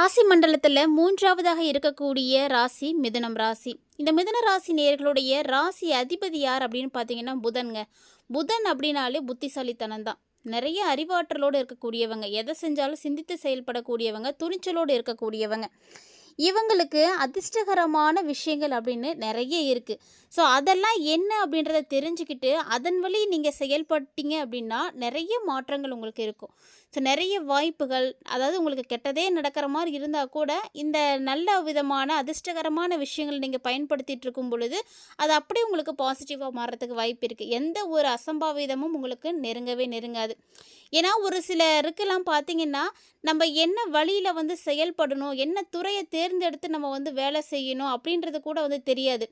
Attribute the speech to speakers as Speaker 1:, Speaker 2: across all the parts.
Speaker 1: ராசி மண்டலத்தில் மூன்றாவதாக இருக்கக்கூடிய ராசி மிதுனம் ராசி. இந்த மிதுன ராசி நேயர்களுடைய ராசி அதிபதி யார் அப்படின்னு பார்த்தீங்கன்னா புதன்ங்க. புதன் அப்படின்னாலே புத்திசாலித்தனம் தான். நிறைய அறிவாற்றலோடு இருக்கக்கூடியவங்க எதை செஞ்சாலும் சிந்தித்து செயல்படக்கூடியவங்க துணிச்சலோடு இருக்கக்கூடியவங்க. இவங்களுக்கு அதிர்ஷ்டகரமான விஷயங்கள் அப்படின்னு நிறைய இருக்குது ஸோ அதெல்லாம் என்ன அப்படின்றத தெரிஞ்சுக்கிட்டு அதன் வழி நீங்கள் செயல்பட்டீங்க அப்படின்னா நிறைய மாற்றங்கள் உங்களுக்கு இருக்கும். ஸோ நிறைய வாய்ப்புகள் அதாவது உங்களுக்கு கெட்டதே நடக்கிற மாதிரி இருந்தால் கூட இந்த நல்ல விதமான அதிர்ஷ்டகரமான விஷயங்கள் நீங்கள் பயன்படுத்திட்டு இருக்கும் பொழுது அது அப்படியே உங்களுக்கு பாசிட்டிவாக மாறுறதுக்கு வாய்ப்பு இருக்குது எந்த ஒரு அசம்பாவிதமும் உங்களுக்கு நெருங்கவே நெருங்காது. ஏன்னா ஒரு சிலருக்கெல்லாம் பார்த்தீங்கன்னா நம்ம என்ன வழியில் வந்து செயல்படணும் என்ன துறையை தேர்ந்தெடுத்து நம்ம வந்து வேலை செய்யணும் அப்படின்றது கூட வந்து தெரியாது.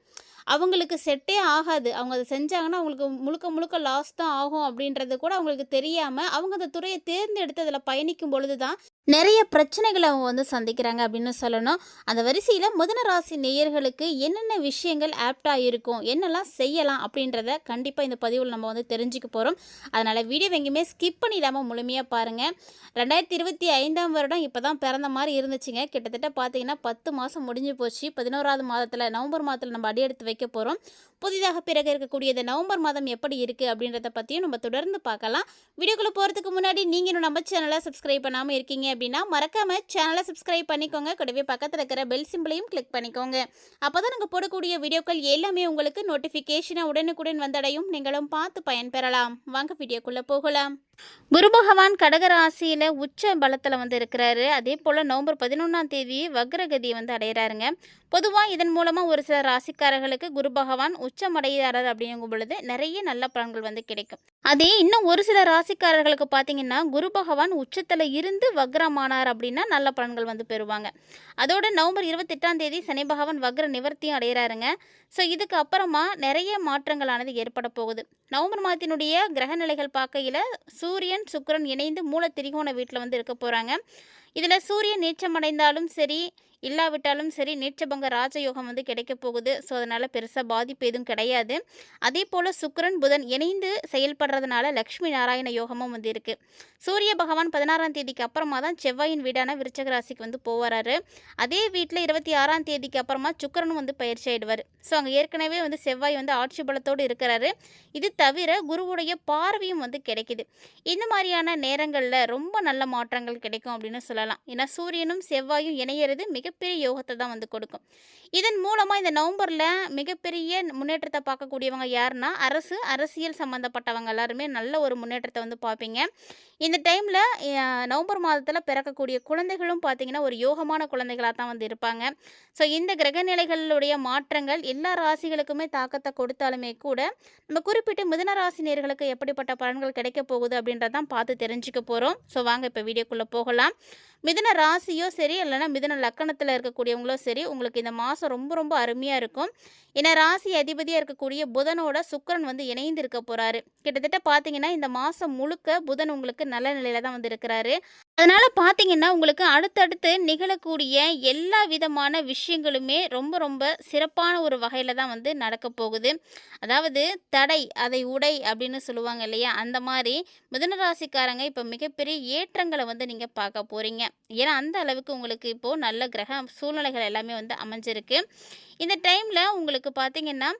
Speaker 1: அவங்களுக்கு செட்டே ஆகாது. அவங்க அதை செஞ்சாங்கன்னா அவங்களுக்கு முழுக்க முழுக்க லாஸ் தான் ஆகும் அப்படின்றது கூட அவங்களுக்கு தெரியாமல் அவங்க அந்த துறையை தேர்ந்தெடுத்து அதில் பயணிக்கும் பொழுது தான் நிறைய பிரச்சனைகளை அவங்க வந்து சந்திக்கிறாங்க அப்படின்னு சொல்லணும். அந்த வரிசையில் முதன ராசி நேயர்களுக்கு என்னென்ன விஷயங்கள் ஆப்டாக இருக்கும் என்னெல்லாம் செய்யலாம் அப்படின்றத கண்டிப்பாக இந்த பதிவில் நம்ம வந்து தெரிஞ்சுக்க போகிறோம் அதனால் வீடியோ எங்கேயுமே ஸ்கிப் பண்ணிடாமல் முழுமையாக பாருங்கள் ரெண்டாயிரத்தி இருபத்தி ஐந்தாம் வருடம் இப்போ தான் பிறந்த மாதிரி இருந்துச்சுங்க. கிட்டத்தட்ட பார்த்தீங்கன்னா பத்து மாதம் முடிஞ்சு போச்சு. பதினோராவது மாதத்தில் நவம்பர் மாதத்தில் நம்ம அடி எடுத்து வைக்க போகிறோம் புதிதாக பிறகு இருக்கக்கூடிய இந்த நவம்பர் மாதம் எப்படி இருக்குது அப்படின்றத பற்றியும் நம்ம தொடர்ந்து பார்க்கலாம். வீடியோக்குள்ளே போகிறதுக்கு முன்னாடி நீங்கள் நம்ம நம்ம சேனலை சப்ஸ்கிரைப் பண்ணாமல் இருக்கீங்க அப்படின்னா மறக்காமல் சேனலை சப்ஸ்கிரைப் பண்ணிக்கோங்க. கூடவே பக்கத்தில் இருக்கிற பெல் சிம்பிளையும் கிளிக் பண்ணிக்கோங்க. அப்போ தான் நாங்கள் போடக்கூடிய வீடியோக்கள் எல்லாமே உங்களுக்கு நோட்டிஃபிகேஷனாக உடனுக்குடன் வந்தடையும். நீங்களும் பார்த்து பயன்பெறலாம். வாங்க வீடியோக்குள்ளே போகலாம். குரு பகவான் கடகராசியில் உச்ச பலத்தில் வந்து இருக்கிறாரு. அதே போல் நவம்பர் பதினொன்றாம் தேதி வக்ரகதியை வந்து அடையிறாருங்க. பொதுவாக இதன் மூலமாக ஒரு சில ராசிக்காரர்களுக்கு குரு பகவான் உச்சம் அடைகிறார் அப்படிங்கும் பொழுது நிறைய நல்ல பலன்கள் வந்து கிடைக்கும். அதே இன்னும் ஒரு சில ராசிக்காரர்களுக்கு பார்த்தீங்கன்னா குரு பகவான் உச்சத்தில் இருந்து வக்ரமானார் அப்படின்னா நல்ல பலன்கள் வந்து பெறுவாங்க. அதோட நவம்பர் இருபத்தெட்டாம் தேதி சனி பகவான் வக்ர நிவர்த்தியும் அடைகிறாருங்க ஸோ இதுக்கு அப்புறமா நிறைய மாற்றங்களானது ஏற்பட போகுது. நவம்பர் மாதத்தினுடைய கிரகநிலைகள் பார்க்கையில் சூரியன் சுக்கிரன் இணைந்து மூல திரிகோண வீட்டில் வந்து இருக்க போகிறாங்க இதில் சூரியன் நீச்சமடைந்தாலும் சரி இல்லாவிட்டாலும் சரி நீச்சபங்க ராஜயோகம் வந்து கிடைக்க போகுது. ஸோ அதனால் பெருசாக பாதிப்பு எதுவும் கிடையாது. அதே போல் சுக்கரன் புதன் இணைந்து செயல்படுறதுனால லக்ஷ்மி நாராயண யோகமும் வந்து இருக்குது சூரிய பகவான் பதினாறாம் தேதிக்கு அப்புறமா தான் செவ்வாயின் வீடான விருச்சக ராசிக்கு வந்து போவாராரு. அதே வீட்டில் இருபத்தி ஆறாம் தேதிக்கு அப்புறமா சுக்கிரனும் வந்து பயிற்சி ஆயிடுவார். ஸோ அங்கே ஏற்கனவே வந்து செவ்வாய் வந்து ஆட்சி பலத்தோடு இருக்கிறாரு. இது தவிர குருவுடைய பார்வையும் வந்து கிடைக்குது. இந்த மாதிரியான நேரங்களில் ரொம்ப நல்ல மாற்றங்கள் கிடைக்கும் அப்படின்னு சொல்லலாம். ஏன்னா சூரியனும் செவ்வாயும் இணையிறது மிக மிகப்பெரிய யோகத்தை தான் வந்து கொடுக்கும். இதன் மூலமாக இந்த நவம்பரில் மிகப்பெரிய முன்னேற்றத்தை பார்க்கக்கூடியவங்க யாருன்னா அரசு அரசியல் சம்மந்தப்பட்டவங்க எல்லாருமே நல்ல ஒரு முன்னேற்றத்தை வந்து பார்ப்பீங்க. இந்த டைமில் நவம்பர் மாதத்தில் பிறக்கக்கூடிய குழந்தைகளும் பார்த்தீங்கன்னா ஒரு யோகமான குழந்தைகளாக தான் வந்து இருப்பாங்க. ஸோ இந்த கிரகநிலைகளுடைய மாற்றங்கள் எல்லா ராசிகளுக்குமே தாக்கத்தை கொடுத்தாலுமே கூட நம்ம குறிப்பிட்டு மிதன ராசி நேர்களுக்கு எப்படிப்பட்ட பலன்கள் கிடைக்க போகுது அப்படின்றதான் பார்த்து தெரிஞ்சுக்க போகிறோம் ஸோ வாங்க இப்போ வீடியோக்குள்ளே போகலாம். மிதன ராசியோ சரி இல்லைன்னா லக்கணத்தை லக்கணத்தில் இருக்கக்கூடியவங்களும் சரி உங்களுக்கு இந்த மாதம் ரொம்ப ரொம்ப அருமையாக இருக்கும். ஏன்னா ராசி அதிபதியாக இருக்கக்கூடிய புதனோட சுக்கரன் வந்து இணைந்து இருக்க போகிறாரு கிட்டத்தட்ட பார்த்தீங்கன்னா இந்த மாதம் முழுக்க புதன் உங்களுக்கு நல்ல நிலையில் தான் வந்து இருக்கிறாரு. அதனால் பார்த்தீங்கன்னா உங்களுக்கு அடுத்தடுத்து நிகழக்கூடிய எல்லா விதமான விஷயங்களுமே ரொம்ப ரொம்ப சிறப்பான ஒரு வகையில் தான் வந்து நடக்க போகுது. அதாவது தடை அதை உடை அப்படின்னு சொல்லுவாங்க இல்லையா? அந்த மாதிரி மிதனராசிக்காரங்க இப்போ மிகப்பெரிய ஏற்றங்களை வந்து நீங்கள் பார்க்க போகிறீங்க ஏன்னா அந்த அளவுக்கு உங்களுக்கு இப்போது நல்ல கிரக சூழ்நிலைகள் எல்லாமே வந்து அமைஞ்சிருக்கு. இந்த டைமில் உங்களுக்கு பார்த்தீங்கன்னா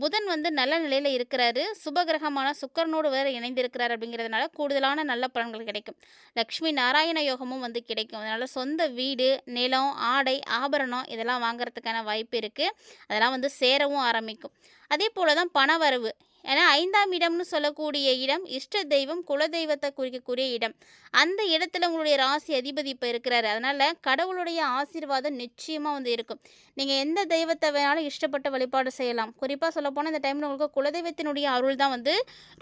Speaker 1: புதன் வந்து நல்ல நிலையில் இருக்கிறாரு. சுபகிரகமான சுக்கரனோடு வேறு இணைந்திருக்கிறார் அப்படிங்கிறதுனால கூடுதலான நல்ல பலன்கள் கிடைக்கும். லக்ஷ்மி நாராயண யோகமும் வந்து கிடைக்கும். அதனால் சொந்த வீடு நிலம் ஆடை ஆபரணம் இதெல்லாம் வாங்குறதுக்கான வாய்ப்பு இருக்குது அதெல்லாம் வந்து சேரவும் ஆரம்பிக்கும். அதே போல் தான் பணவரவு. ஏன்னா ஐந்தாம் இடம்னு சொல்லக்கூடிய இடம் இஷ்ட தெய்வம் குலதெய்வத்தை குறிக்கக்கூடிய இடம். அந்த இடத்துல உங்களுடைய ராசி அதிபதி இப்போ இருக்கிறாரு. அதனால் கடவுளுடைய ஆசீர்வாதம் நிச்சயமாக வந்து இருக்கும். நீங்கள் எந்த தெய்வத்தை வேணாலும் இஷ்டப்பட்ட வழிபாடு செய்யலாம். குறிப்பாக சொல்லப்போனால் இந்த டைமில் உங்களுக்கு குலதெய்வத்தினுடைய அருள் தான் வந்து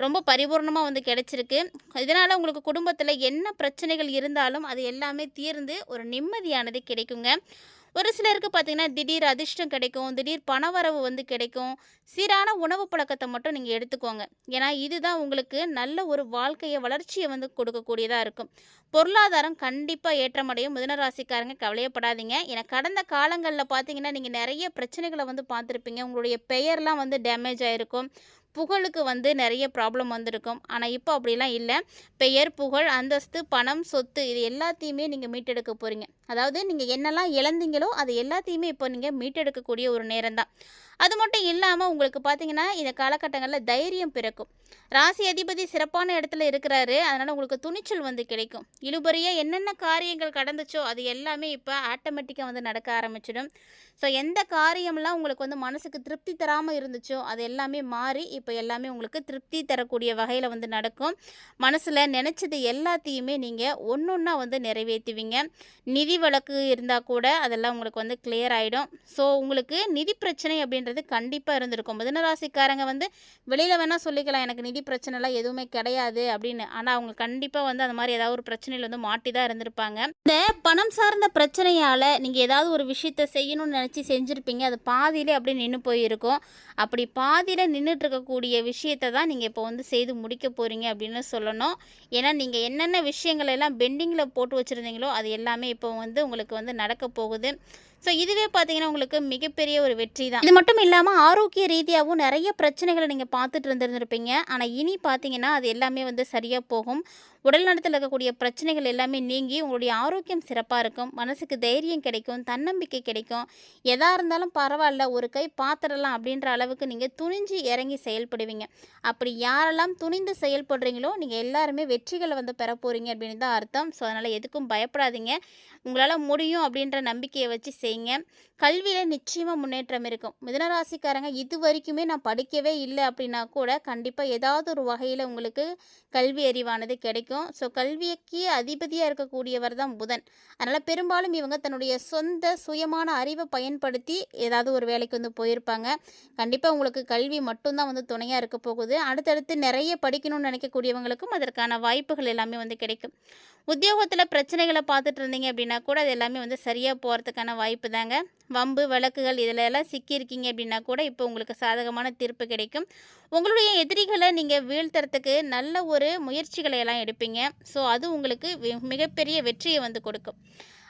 Speaker 1: ரொம்ப பரிபூர்ணமாக வந்து கிடச்சிருக்கு. இதனால் உங்களுக்கு குடும்பத்தில் என்ன பிரச்சனைகள் இருந்தாலும் அது எல்லாமே தீர்ந்து ஒரு நிம்மதியானது கிடைக்குங்க. ஒரு சிலருக்கு பார்த்தீங்கன்னா திடீர் அதிர்ஷ்டம் கிடைக்கும் திடீர் பணவரவு வந்து கிடைக்கும். சீரான உணவு பழக்கத்தை மட்டும் நீங்கள் எடுத்துக்கோங்க. ஏன்னா இதுதான் உங்களுக்கு நல்ல ஒரு வாழ்க்கையை வளர்ச்சியை வந்து கொடுக்கக்கூடியதாக இருக்கும். பொருளாதாரம் கண்டிப்பாக ஏற்றமடையும். மிதனராசிக்காரங்க கவலையப்படாதீங்க. ஏன்னா கடந்த காலங்களில் பார்த்தீங்கன்னா நீங்கள் நிறைய பிரச்சனைகளை வந்து பார்த்துருப்பீங்க. உங்களுடைய பெயர்லாம் வந்து டேமேஜ் ஆகிருக்கும் புகழுக்கு வந்து நிறைய ப்ராப்ளம் வந்திருக்கும். ஆனால் இப்போ அப்படிலாம் இல்லை. பெயர் புகழ் அந்தஸ்து பணம் சொத்து இது எல்லாத்தையுமே நீங்கள் மீட்டெடுக்க போகிறீங்க அதாவது நீங்கள் என்னெல்லாம் இழந்தீங்களோ அது எல்லாத்தையுமே இப்போ நீங்கள் மீட்டெடுக்கக்கூடிய ஒரு நேரம் தான் அது மட்டும் இல்லாமல் உங்களுக்கு பார்த்தீங்கன்னா இந்த காலகட்டங்களில் தைரியம் பிறக்கும். ராசி அதிபதி சிறப்பான இடத்துல இருக்கிறாரு. அதனால் உங்களுக்கு துணிச்சல் வந்து கிடைக்கும். இழுபறியாக என்னென்ன காரியங்கள் கடந்துச்சோ அது எல்லாமே இப்போ ஆட்டோமேட்டிக்காக வந்து நடக்க ஆரம்பிச்சிடும். ஸோ எந்த காரியம்லாம் உங்களுக்கு வந்து மனசுக்கு திருப்தி தராமல் இருந்துச்சோ அது எல்லாமே மாறி இப்போ எல்லாமே உங்களுக்கு திருப்தி தரக்கூடிய வகையில் வந்து நடக்கும். மனசில் நினச்சது எல்லாத்தையுமே நீங்கள் ஒன்று ஒன்றா வந்து நிறைவேற்றுவீங்க. நிதி வழக்கு இருந்தால் கூட அதெல்லாம் உங்களுக்கு வந்து கிளியர் ஆகிடும் ஸோ உங்களுக்கு நிதி பிரச்சனை அப்படின்றது கண்டிப்பாக இருந்திருக்கும். மிதனராசிக்காரங்க வந்து வெளியில் வேணால் சொல்லிக்கலாம் எனக்கு நிதி பிரச்சனைலாம் எதுவுமே கிடையாது அப்படின்னு. ஆனால் அவங்க கண்டிப்பாக வந்து அந்த மாதிரி ஏதாவது ஒரு பிரச்சனையில் வந்து மாட்டி தான் இருந்திருப்பாங்க. இந்த பணம் சார்ந்த பிரச்சனையால் நீங்கள் ஏதாவது ஒரு விஷயத்த செய்யணும்னு நினச்சி செஞ்சுருப்பீங்க. அது பாதியிலே அப்படியே நின்று போயிருக்கும். அப்படி பாதியில் நின்றுட்டு இருக்கக்கூடிய விஷயத்தை தான் நீங்கள் இப்போ வந்து செய்து முடிக்க போகிறீங்க அப்படின்னு சொல்லணும். ஏன்னா நீங்கள் என்னென்ன விஷயங்கள் எல்லாம் பெண்டிங்கில் போட்டு வச்சுருந்தீங்களோ அது எல்லாமே இப்போ வந்து உங்களுக்கு வந்து நடக்க போகுது. ஸோ இதுவே பார்த்தீங்கன்னா உங்களுக்கு மிகப்பெரிய ஒரு வெற்றி தான் இது மட்டும் இல்லாமல் ஆரோக்கிய ரீதியாகவும் நிறைய பிரச்சனைகளை நீங்கள் பார்த்துட்டு இருந்திருந்திருப்பீங்க. ஆனால் இனி பார்த்தீங்கன்னா அது எல்லாமே வந்து சரியாக போகும். உடல் நலத்தில் இருக்கக்கூடிய பிரச்சனைகள் எல்லாமே நீங்கி உங்களுடைய ஆரோக்கியம் சிறப்பாக இருக்கும். மனசுக்கு தைரியம் கிடைக்கும் தன்னம்பிக்கை கிடைக்கும். எதாக இருந்தாலும் பரவாயில்ல ஒரு கை பார்த்துடலாம் அப்படின்ற அளவுக்கு நீங்கள் துணிஞ்சு இறங்கி செயல்படுவீங்க. அப்படி யாரெல்லாம் துணிந்து செயல்படுறீங்களோ நீங்கள் எல்லாருமே வெற்றிகளை வந்து பெற போகிறீங்க அப்படின்னு தான் அர்த்தம். ஸோ அதனால் எதுக்கும் பயப்படாதீங்க. உங்களால் முடியும் அப்படின்ற நம்பிக்கையை வச்சு செய் செய்யுங்க. கல்வியில் நிச்சயமாக முன்னேற்றம் இருக்கும். மிதனராசிக்காரங்க இது வரைக்குமே நான் படிக்கவே இல்லை அப்படின்னா கூட கண்டிப்பாக ஏதாவது ஒரு வகையில் உங்களுக்கு கல்வி அறிவானது கிடைக்கும். ஸோ கல்விக்கு அதிபதியாக இருக்கக்கூடியவர் தான் புதன். அதனால் பெரும்பாலும் இவங்க தன்னுடைய சொந்த சுயமான அறிவை பயன்படுத்தி ஏதாவது ஒரு வேலைக்கு வந்து போயிருப்பாங்க. கண்டிப்பாக உங்களுக்கு கல்வி மட்டும்தான் வந்து துணையாக இருக்க போகுது. அடுத்தடுத்து நிறைய படிக்கணும்னு நினைக்கக்கூடியவங்களுக்கும் அதற்கான வாய்ப்புகள் எல்லாமே வந்து கிடைக்கும். உத்தியோகத்தில் பிரச்சனைகளை பார்த்துட்டு இருந்தீங்க அப்படின்னா கூட அது எல்லாமே வந்து சரியாக போகிறதுக்கான வாய்ப்பு தாங்க வம்பு வழக்குகள் இதில் எல்லாம் சிக்கியிருக்கீங்க அப்படின்னா கூட இப்போ உங்களுக்கு சாதகமான தீர்ப்பு கிடைக்கும். உங்களுடைய எதிரிகளை நீங்கள் வீழ்த்துறதுக்கு நல்ல ஒரு முயற்சிகளை எல்லாம் எடுப்பீங்க. ஸோ அது உங்களுக்கு மிகப்பெரிய வெற்றியை வந்து கொடுக்கும்.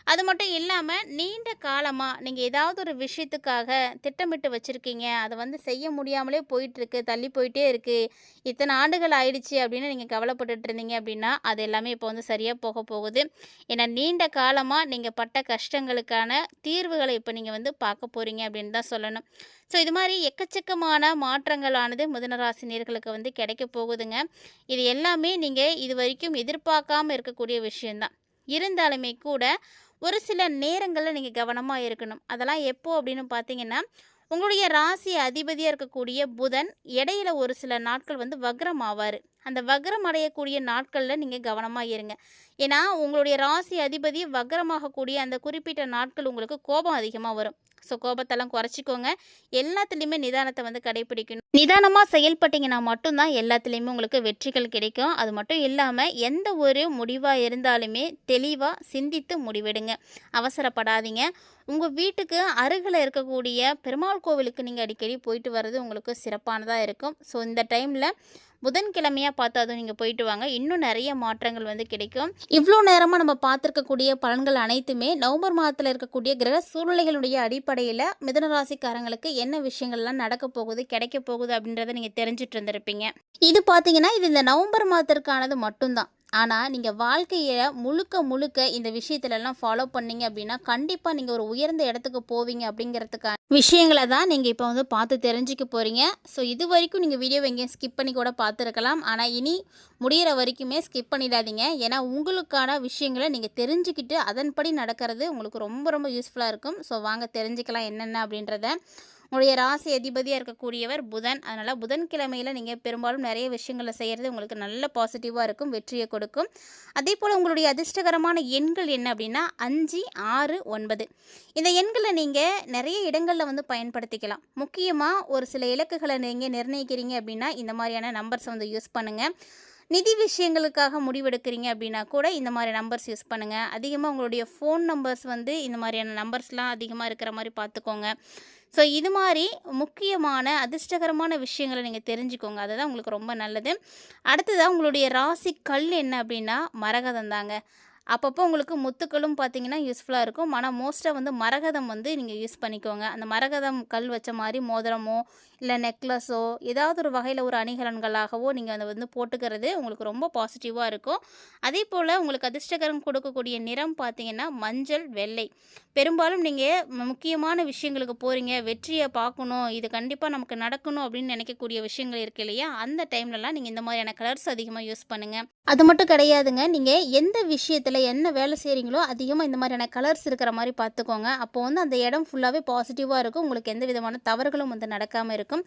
Speaker 1: அது மட்டும் இல்லாமல் நீண்ட காலமாக நீங்கள் ஏதாவது ஒரு விஷயத்துக்காக திட்டமிட்டு வச்சுருக்கீங்க. அதை வந்து செய்ய முடியாமலே போயிட்டுருக்கு தள்ளி போயிட்டே இருக்குது இத்தனை ஆண்டுகள் ஆயிடுச்சு அப்படின்னு நீங்கள் கவலைப்பட்டுட்டு இருந்தீங்க அப்படின்னா அது எல்லாமே இப்போ வந்து சரியாக போக போகுது. ஏன்னா நீண்ட காலமாக நீங்கள் பட்ட கஷ்டங்களுக்கான தீர்வுகளை இப்போ நீங்கள் வந்து பார்க்க போகிறீங்க அப்படின்னு தான் சொல்லணும். ஸோ இது மாதிரி எக்கச்சக்கமான மாற்றங்களானது மிதனராசினியர்களுக்கு வந்து கிடைக்க போகுதுங்க. இது எல்லாமே நீங்கள் இது வரைக்கும் எதிர்பார்க்காம இருக்கக்கூடிய விஷயந்தான் இருந்தாலுமே கூட ஒரு சில நேரங்களில் நீங்கள் கவனமாக இருக்கணும். அதெல்லாம் எப்போது அப்படின்னு பார்த்தீங்கன்னா உங்களுடைய ராசி அதிபதியாக இருக்கக்கூடிய புதன் இடையில ஒரு சில நாட்கள் வந்து வக்ரம் ஆவார். அந்த வக்ரம் அடையக்கூடிய நாட்களில் நீங்கள் கவனமாக இருங்க. ஏன்னா உங்களுடைய ராசி அதிபதி வக்ரமாகக்கூடிய அந்த குறிப்பிட்ட நாட்கள் உங்களுக்கு கோபம் அதிகமாக வரும். ஸோ கோபத்தெல்லாம் குறைச்சிக்கோங்க. எல்லாத்துலேயுமே நிதானத்தை வந்து கடைபிடிக்கணும். நிதானமாக செயல்பட்டீங்கன்னா மட்டும்தான் எல்லாத்துலேயுமே உங்களுக்கு வெற்றிகள் கிடைக்கும். அது மட்டும் இல்லாமல் எந்த ஒரு முடிவாக இருந்தாலுமே தெளிவாக சிந்தித்து முடிவெடுங்க. அவசரப்படாதீங்க. உங்கள் வீட்டுக்கு அருகில் இருக்கக்கூடிய பெருமாள் கோவிலுக்கு நீங்கள் அடிக்கடி போயிட்டு வர்றது உங்களுக்கு சிறப்பானதாக இருக்கும். ஸோ இந்த டைமில் புதன்கிழமையாக பார்த்து அதுவும் நீங்கள் போயிட்டு வாங்க. இன்னும் நிறைய மாற்றங்கள் வந்து கிடைக்கும். இவ்வளோ நேரமாக நம்ம பார்த்துருக்கக்கூடிய பலன்கள் அனைத்துமே நவம்பர் மாதத்தில் இருக்கக்கூடிய கிரக சூழ்நிலைகளுடைய அடிப்படையில் மிதனராசிக்காரங்களுக்கு என்ன விஷயங்கள்லாம் நடக்க போகுது கிடைக்க போகுது அப்படின்றத நீங்கள் தெரிஞ்சுட்டு இருந்திருப்பீங்க. இது பார்த்தீங்கன்னா இது இந்த நவம்பர் மாதத்திற்கானது மட்டும்தான். ஆனால் நீங்கள் வாழ்க்கையை முழுக்க முழுக்க இந்த விஷயத்துலலாம் ஃபாலோ பண்ணீங்க அப்படின்னா கண்டிப்பாக நீங்கள் ஒரு உயர்ந்த இடத்துக்கு போவீங்க அப்படிங்கிறதுக்கான விஷயங்களை தான் நீங்கள் இப்போ வந்து பார்த்து தெரிஞ்சுக்க போகிறீங்க ஸோ இது வரைக்கும் நீங்கள் வீடியோ எங்கேயும் ஸ்கிப் பண்ணி கூட பார்த்துருக்கலாம். ஆனால் இனி முடியிற வரைக்குமே ஸ்கிப் பண்ணிடாதீங்க. ஏன்னா உங்களுக்கான விஷயங்களை நீங்கள் தெரிஞ்சுக்கிட்டு அதன்படி நடக்கிறது உங்களுக்கு ரொம்ப ரொம்ப யூஸ்ஃபுல்லாக இருக்கும். ஸோ வாங்க தெரிஞ்சுக்கலாம் என்னென்ன அப்படின்றத. உங்களுடைய ராசி அதிபதியாக இருக்கக்கூடியவர் புதன். அதனால் புதன்கிழமையில் நீங்கள் பெரும்பாலும் நிறைய விஷயங்களை செய்கிறது உங்களுக்கு நல்ல பாசிட்டிவாக இருக்கும் வெற்றியை கொடுக்கும். அதே போல் உங்களுடைய அதிர்ஷ்டகரமான எண்கள் என்ன அப்படின்னா அஞ்சு ஆறு ஒன்பது. இந்த எண்களை நீங்கள் நிறைய இடங்களில் வந்து பயன்படுத்திக்கலாம். முக்கியமாக ஒரு சில இலக்குகளை நீங்கள் நிர்ணயிக்கிறீங்க அப்படின்னா இந்த மாதிரியான நம்பர்ஸை வந்து யூஸ் பண்ணுங்கள் நிதி விஷயங்களுக்காக முடிவெடுக்கிறீங்க அப்படின்னா கூட இந்த மாதிரி நம்பர்ஸ் யூஸ் பண்ணுங்கள் அதிகமாக உங்களுடைய ஃபோன் நம்பர்ஸ் வந்து இந்த மாதிரியான நம்பர்ஸ்லாம் அதிகமாக இருக்கிற மாதிரி பார்த்துக்கோங்க. ஸோ இது மாதிரி முக்கியமான அதிர்ஷ்டகரமான விஷயங்களை நீங்கள் தெரிஞ்சுக்கோங்க. அதுதான் உங்களுக்கு ரொம்ப நல்லது. அடுத்ததாக உங்களுடைய ராசி கல் என்ன அப்படின்னா மரகதம் தாங்க. அப்பப்போ உங்களுக்கு முத்துக்களும் பார்த்தீங்கன்னா யூஸ்ஃபுல்லாக இருக்கும். ஆனால் மோஸ்ட்டாக வந்து மரகதம் வந்து நீங்கள் யூஸ் பண்ணிக்கோங்க. அந்த மரகதம் கல் வச்ச மாதிரி மோதிரமோ இல்லை நெக்லஸோ ஏதாவது ஒரு வகையில் ஒரு அணிகலன்களாகவோ நீங்கள் அதை வந்து போட்டுக்கிறது உங்களுக்கு ரொம்ப பாசிட்டிவாக இருக்கும். அதே போல் உங்களுக்கு அதிர்ஷ்டகரம் கொடுக்கக்கூடிய நிறம் பார்த்தீங்கன்னா மஞ்சள் வெள்ளை. பெரும்பாலும் நீங்கள் முக்கியமான விஷயங்களுக்கு போகிறீங்க வெற்றியை பார்க்கணும். இது கண்டிப்பாக நமக்கு நடக்கணும் அப்படின்னு நினைக்கக்கூடிய விஷயங்கள் இருக்கு இல்லையா? அந்த டைம்லலாம் நீங்கள் இந்த மாதிரியான கலர்ஸ் அதிகமாக யூஸ் பண்ணுங்கள் அது மட்டும் கிடையாதுங்க. நீங்கள் எந்த விஷயத்தில் என்ன வேலை செய்கிறீங்களோ அதிகமாக இந்த மாதிரியான கலர்ஸ் இருக்கிற மாதிரி பார்த்துக்கோங்க. அப்போ வந்து அந்த இடம் ஃபுல்லாகவே பாசிட்டிவாக இருக்கும். உங்களுக்கு எந்த விதமான தவறுகளும் வந்து நடக்காமல் இருக்கும்.